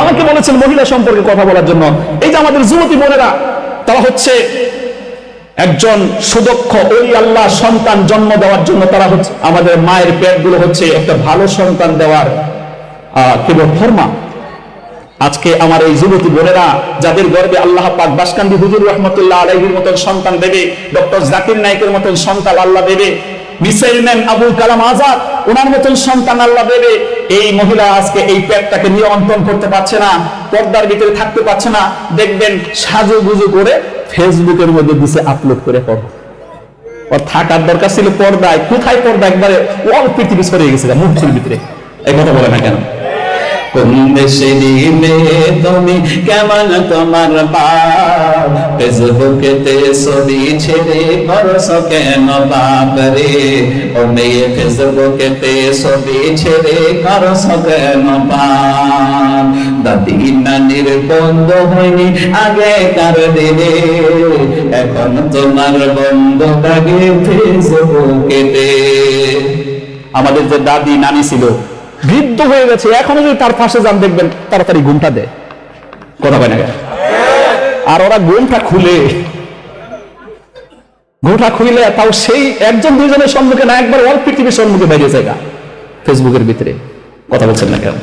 আমাকে বলেছেন মহিলা সম্পর্কে কথা বলার জন্য। এই যে আমাদের যুবতী বোনেরা, তারা হচ্ছে একজন সুদক্ষ, ওই আল্লাহ সন্তান জন্ম দেওয়ার জন্য তারা হচ্ছে আমাদের মায়ের পেটগুলো হচ্ছে একটা ভালো সন্তান দেওয়ার কেবল ফরমা। আজকে আমার এই যুবতী বোনেরা, যাদের গর্বে আল্লাহ পাক বাসকান্দি হুজুর রহমতুল্লাহ আলাইহির মতন সন্তান দেবে, ডক্টর জাকির নাইকের মতন সন্তান আল্লাহ দেবে মিসাইল ম্যান আবুল কালাম আজাদ। ওনার মতন সন্তান আল্লাহ দেবে। এই মহিলা আজকে এই নিয়ন্ত্রণ করতে পারছে না, পর্দার ভিতরে থাকতে পারছে না। দেখবেন সাজু গুজু করে ফেসবুকের মধ্যে দিছে আপলোড করে পড়ো ওর থাকার দরকার ছিল পর্দায়। কোথায় পর্দা? একবারে অল পৃথিবী ছড়িয়ে গেছে মুক্তির ভিতরে। এই কথা বলে না কেন? কোন তুমি কেমন তোমার বাপ? ছবি ছেড়ে করছ কেন বাপ রে? ও মেয়ে ফেসবুকেতে ছবি ছেড়ে করছ কেন বাপ? দাদি নানির বন্ধ হয়নি আগে কার দিনে। এখন তোমার বন্ধ লাগে ফেসবুকেতে। আমাদের যে দাদি নানি ছিল বৃদ্ধ হয়ে গেছে। এখনও যদি তার পাশে যান, দেখবেন তাড়াতাড়ি ঘুমটা দেয়। কথা হয় না? আর ওরা ঘুমটা খুলে। ঘুমটা খুলে, তাও সেই একজন দুইজনের সম্মুখে না, একবার অল পৃথিবীর সম্মুখে বেরিয়ে যায় ফেসবুকের ভিতরে। কথা বলছেন না কেন?